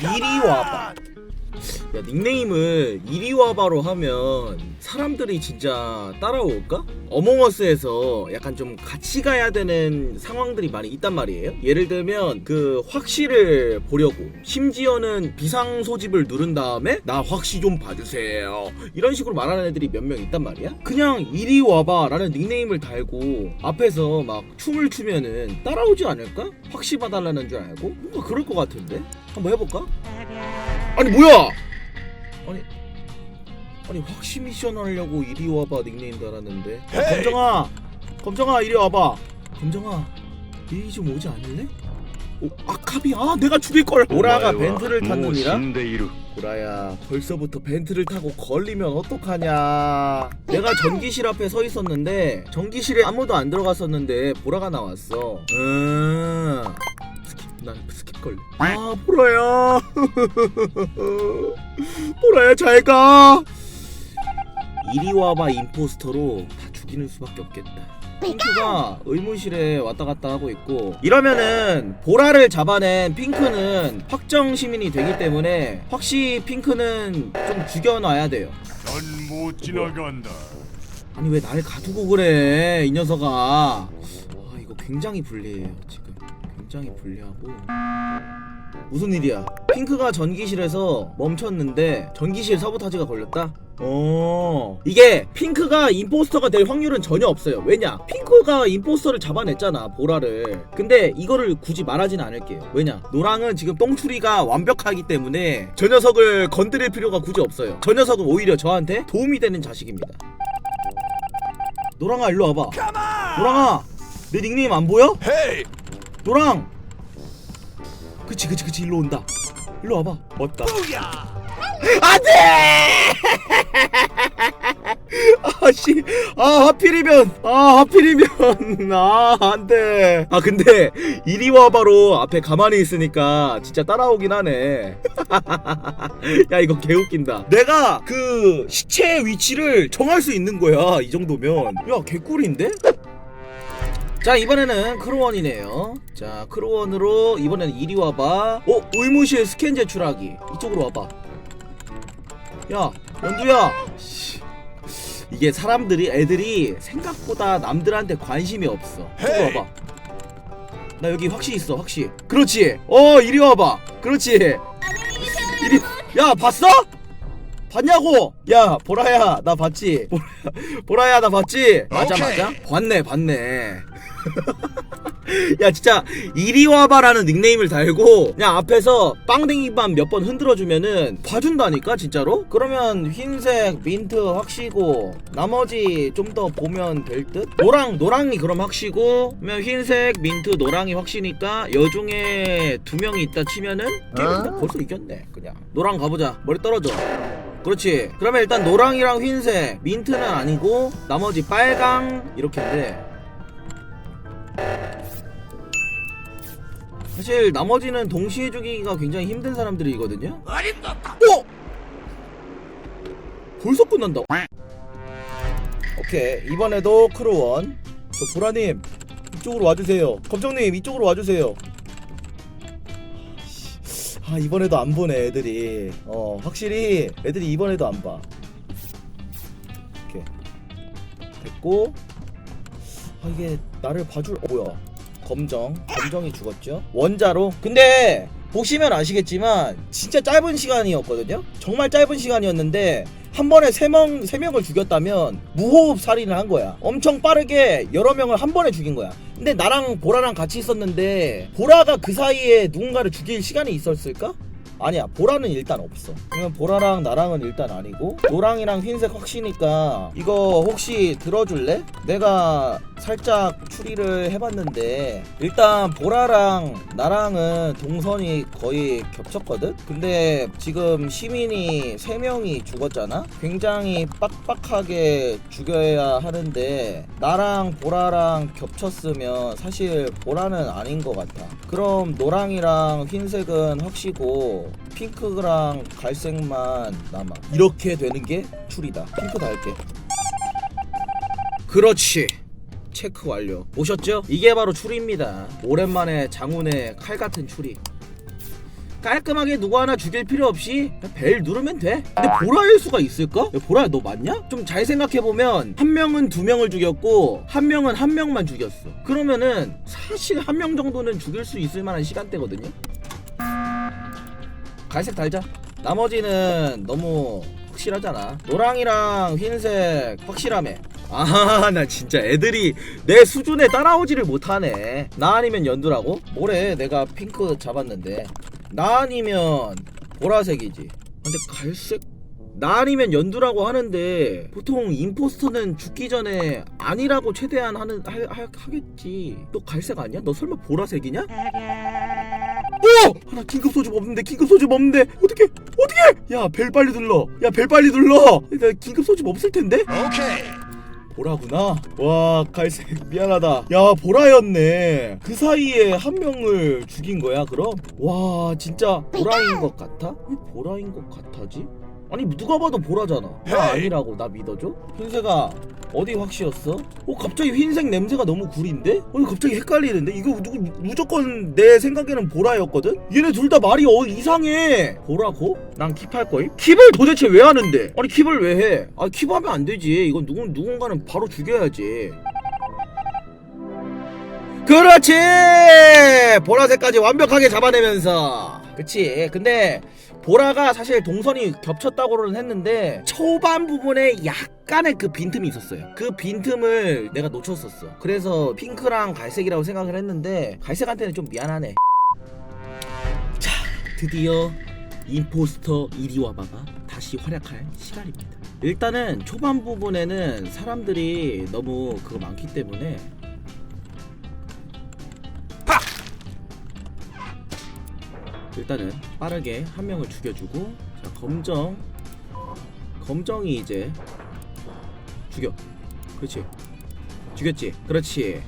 이리 와봐. 야 닉네임을 이리 와봐로 하면 사람들이 진짜 따라올까? 어몽어스에서 약간 좀 같이 가야 되는 상황들이 많이 있단 말이에요. 예를 들면 그 확시를 보려고 심지어는 비상 소집을 누른 다음에 나 확시 좀 봐주세요. 이런 식으로 말하는 애들이 몇 명 있단 말이야. 그냥 이리 와봐라는 닉네임을 달고 앞에서 막 춤을 추면은 따라오지 않을까? 확시 봐달라는 줄 알고 뭔가 그럴 것 같은데 한번 해볼까? 아니 뭐야? 아니 아니 확시 미션 하려고 이리 와봐 닉네임 달았는데. 야, 검정아! 검정아 이리 와봐. 검정아 이리 좀 오지 않을래? 오, 아카비 아 내가 죽일걸. 오라가 벤트를 탔느니라? 오라야 벌써부터 벤트를 타고 걸리면 어떡하냐. 내가 전기실 앞에 서 있었는데 전기실에 아무도 안 들어갔었는데 보라가 나왔어. 음 스킵 난 스킵 걸려 아 보라야. 보라야 잘 가. 이리 와봐 임포스터로. 다 죽이는 수밖에 없겠다. 핑크가 의무실에 왔다 갔다 하고 있고 이러면은 보라를 잡아낸 핑크는 확정 시민이 되기 때문에 확실히 핑크는 좀 죽여놔야 돼요. 넌 못 지나간다. 아니 왜 날 가두고 그래 이 녀석아? 아 이거 굉장히 불리해요 지금 굉장히 불리하고. 무슨 일이야? 핑크가 전기실에서 멈췄는데 전기실 사보타지가 걸렸다? 어. 이게 핑크가 임포스터가 될 확률은 전혀 없어요. 왜냐? 핑크가 임포스터를 잡아냈잖아 보라를. 근데 이거를 굳이 말하진 않을게요. 왜냐? 노랑은 지금 똥추리가 완벽하기 때문에 저 녀석을 건드릴 필요가 굳이 없어요. 저 녀석은 오히려 저한테 도움이 되는 자식입니다. 노랑아 일로 와봐. 노랑아 내 닉네임 안 보여? 헤이 노랑. 그치 그치 그치. 일로 온다. 일로 와봐. 맞다. 안돼! 아씨 아 하필이면 아 하필이면 아 안돼. 아 근데 이리 와봐로 앞에 가만히 있으니까 진짜 따라오긴 하네. 야 이거 개웃긴다. 내가 그 시체의 위치를 정할 수 있는 거야 이 정도면. 야 개꿀인데 자 이번에는 크로원이네요. 자 크로원으로 이번에는 이리 와봐. 어? 의무실 스캔 제출하기. 이쪽으로 와봐. 야 연두야. 씨. 이게 사람들이 애들이 생각보다 남들한테 관심이 없어. 이쪽으로! 와봐. 나 여기 확시 있어 확시 그렇지. 어 이리 와봐. 그렇지. 이리. 야 봤어? 봤냐고? 야 보라야 나 봤지? 보라, 보라야 나 봤지? 맞아. 맞아? 봤네 봤네 야 진짜 이리 와봐라는 닉네임을 달고 그냥 앞에서 빵댕이만 몇번 흔들어주면은 봐준다니까 진짜로? 그러면 흰색 민트 확시고 나머지 좀 더 보면 될 듯? 노랑 노랑이 그럼 확시고 그러면 흰색 민트 노랑이 확시니까 여중에 두 명이 있다 치면은 게임이다 벌써 이겼네 그냥. 노랑 가보자. 머리 떨어져. 그렇지. 그러면 일단 노랑이랑 흰색 민트는 아니고 나머지 빨강 이렇게인데 사실 나머지는 동시에 죽이기가 굉장히 힘든 사람들이거든요. 어? 벌써 끝난다. 오케이 이번에도 크루원. 저 보라님 이쪽으로 와주세요. 검정님 이쪽으로 와주세요. 아 이번에도 안 보네 애들이. 어 확실히 애들이 이번에도 안 봐. 이렇게 됐고. 아 이게 나를 봐줄 어, 뭐야. 검정. 검정이 죽었죠? 원자로? 근데 보시면 아시겠지만 진짜 짧은 시간이었거든요? 정말 짧은 시간이었는데 한 번에 세 명 세 명을 죽였다면 무호흡 살인을 한 거야. 엄청 빠르게 여러 명을 한 번에 죽인 거야. 근데 나랑 보라랑 같이 있었는데 보라가 그 사이에 누군가를 죽일 시간이 있었을까? 아니야. 보라는 일단 없어. 그러면 보라랑 나랑은 일단 아니고 노랑이랑 흰색 확시니까 이거 혹시 들어줄래? 내가 살짝 추리를 해봤는데 일단 보라랑 나랑은 동선이 거의 겹쳤거든? 근데 지금 시민이 3명이 죽었잖아? 굉장히 빡빡하게 죽여야 하는데 나랑 보라랑 겹쳤으면 사실 보라는 아닌 것 같아. 그럼 노랑이랑 흰색은 확시고 핑크랑 갈색만 남아. 이렇게 되는 게 추리다. 핑크 달게. 그렇지 체크 완료. 보셨죠? 이게 바로 추리입니다. 오랜만에 장훈의 칼 같은 추리. 깔끔하게 누구 하나 죽일 필요 없이 벨 누르면 돼? 근데 보라일 수가 있을까? 야, 보라야 너 맞냐? 좀 잘 생각해 보면 한 명은 두 명을 죽였고 한 명은 한 명만 죽였어. 그러면은 사실 한 명 정도는 죽일 수 있을 만한 시간대거든요. 갈색 달자. 나머지는 너무 확실하잖아. 노랑이랑 흰색 확실하매 아 나 진짜 애들이 내 수준에 따라오지를 못하네 나 아니면 연두라고? 뭐래 내가 핑크 잡았는데 나 아니면 보라색이지 근데 갈색 나 아니면 연두라고 하는데 보통 임포스터는 죽기 전에 아니라고 최대한 하는 하, 하, 하겠지 너 갈색 아니야? 너 설마 보라색이냐? 오! 아, 나 긴급 소집 없는데 긴급 소집 없는데 어떻게 어떻게? 야 벨 빨리 눌러 야 벨 빨리 눌러 나 긴급 소집 없을 텐데? 오케이. 보라구나. 와 갈색 미안하다. 야 보라였네. 그 사이에 한 명을 죽인 거야 그럼? 와 진짜 보라인 것 같아? 왜 보라인 것 같아지? 아니 누가 봐도 보라잖아. 나. 아니라고 나 믿어줘? 흰색아 어디 확시였어? 어 갑자기 흰색 냄새가 너무 구린데? 어 갑자기 헷갈리는데? 이거 누구 무조건 내 생각에는 보라였거든? 얘네 둘 다 말이 어 이상해. 보라고? 난 킵할 거임? 킵을 도대체 왜 하는데? 아니 킵을 왜 해? 아 킵하면 안 되지. 이건 누구 누군가는 바로 죽여야지. 그렇지! 보라색까지 완벽하게 잡아내면서. 그치. 근데 보라가 사실 동선이 겹쳤다고는 했는데 초반 부분에 약간의 그 빈틈이 있었어요. 그 빈틈을 내가 놓쳤었어. 그래서 핑크랑 갈색이라고 생각을 했는데 갈색한테는 좀 미안하네. 자, 드디어 임포스터 이리와바가 다시 활약할 시간입니다. 일단은 초반 부분에는 사람들이 너무 그거 많기 때문에 일단은 빠르게 한 명을 죽여주고 자 검정 검정이 이제 죽여. 그렇지. 죽였지. 그렇지.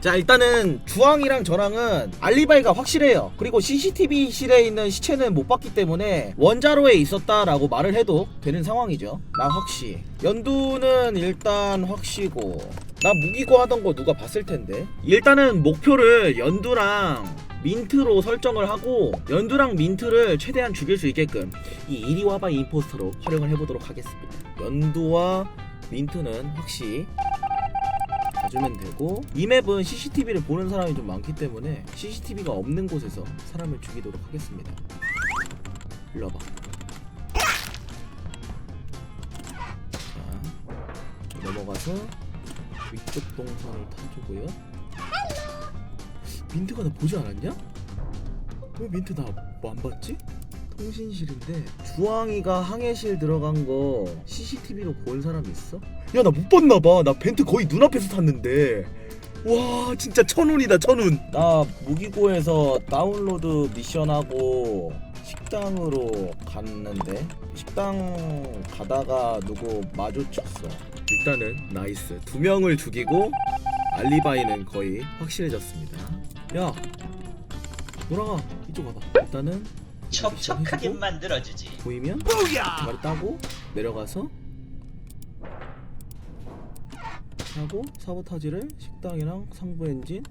자 일단은 주황이랑 저랑은 알리바이가 확실해요. 그리고 CCTV실에 있는 시체는 못 봤기 때문에 원자로에 있었다라고 말을 해도 되는 상황이죠. 나 확시 연두는 일단 확시고 나 무기고 하던 거 누가 봤을 텐데. 일단은 목표를 연두랑 민트로 설정을 하고 연두랑 민트를 최대한 죽일 수 있게끔 이 이리와바 임포스터로 활용을 해보도록 하겠습니다. 연두와 민트는 확시 봐주면 되고 이 맵은 CCTV를 보는 사람이 좀 많기 때문에 CCTV가 없는 곳에서 사람을 죽이도록 하겠습니다. 일로 와봐. 자 넘어가서 위쪽 동선을 타주고요 민트가 나 보지 않았냐? 왜 민트 나뭐안 봤지? 통신실인데. 주황이가 항해실 들어간 거 CCTV로 본 사람 있어? 야 나 못 봤나 봐나 벤트 거의 눈앞에서 탔는데. 와 진짜 천운이다 천운. 나 무기고에서 다운로드 미션하고 식당으로 갔는데 식당 가다가 누구 마주쳤어. 일단은 나이스. 두 명을 죽이고 알리바이는 거의 확실해졌습니다 야 노랑아 이쪽 와봐 일단은 촉촉하게 만들어주지. 보이면? 말을 따고 내려가서 하고 사보타지를 식당이랑 상부 엔진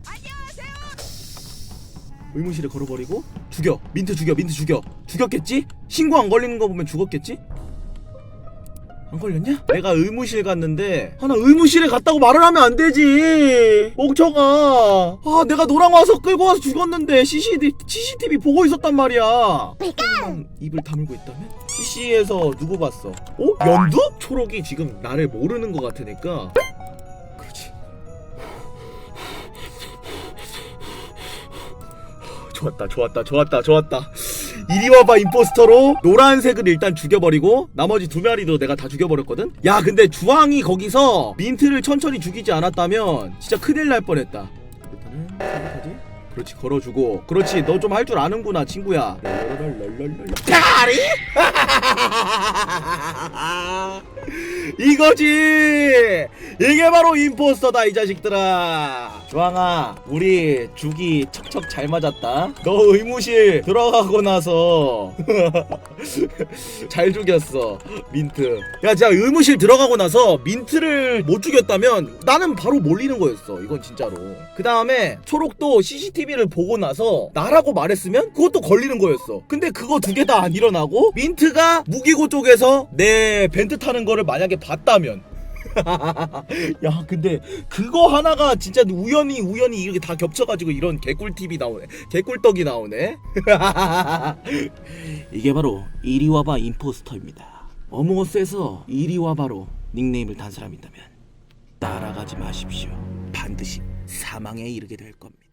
의무실에 걸어버리고 죽여 민트 죽여 민트 죽여 죽였겠지? 신고 안 걸리는 거 보면 죽었겠지? 안 걸렸냐? 내가 의무실 갔는데 하나 의무실에 갔다고 말을 하면 안 되지 옥청아 아 내가 노랑 와서 끌고 와서 죽었는데 CCTV, CCTV 보고 있었단 말이야 조금만 입을 다물고 있다면? CC에서 누구 봤어? 어? 연두? 초록이 지금 나를 모르는 것 같으니까 그렇지 좋았다 좋았다 좋았다 좋았다 이리 와봐 임포스터로. 노란색을 일단 죽여버리고 나머지 두 마리도 내가 다 죽여버렸거든? 야 근데 주황이 거기서 민트를 천천히 죽이지 않았다면 진짜 큰일 날 뻔했다. 그렇지 걸어주고. 그렇지 너 좀 할 줄 아는구나 친구야. 다리 이거지 이게 바로 임포스터다 이 자식들아 주황아 우리 죽이 척척 잘 맞았다. 너 의무실 들어가고 나서 잘 죽였어 민트. 야 진짜 의무실 들어가고 나서 민트를 못 죽였다면 나는 바로 몰리는 거였어 이건 진짜로. 그 다음에 초록도 CCTV를 보고 나서 나라고 말했으면 그것도 걸리는 거였어. 근데 그거 두 개 다 안 일어나고 민트가 무기고 쪽에서 내 벤트 타는 거를 만약에 봤다면 야 근데 그거 하나가 진짜 우연히 우연히 이렇게 다 겹쳐가지고 이런 개꿀팁이 나오네. 개꿀떡이 나오네. 이게 바로 이리와바 임포스터입니다. 어몽어스에서 이리와바로 닉네임을 단 사람이 있다면 따라가지 마십시오. 반드시 사망에 이르게 될 겁니다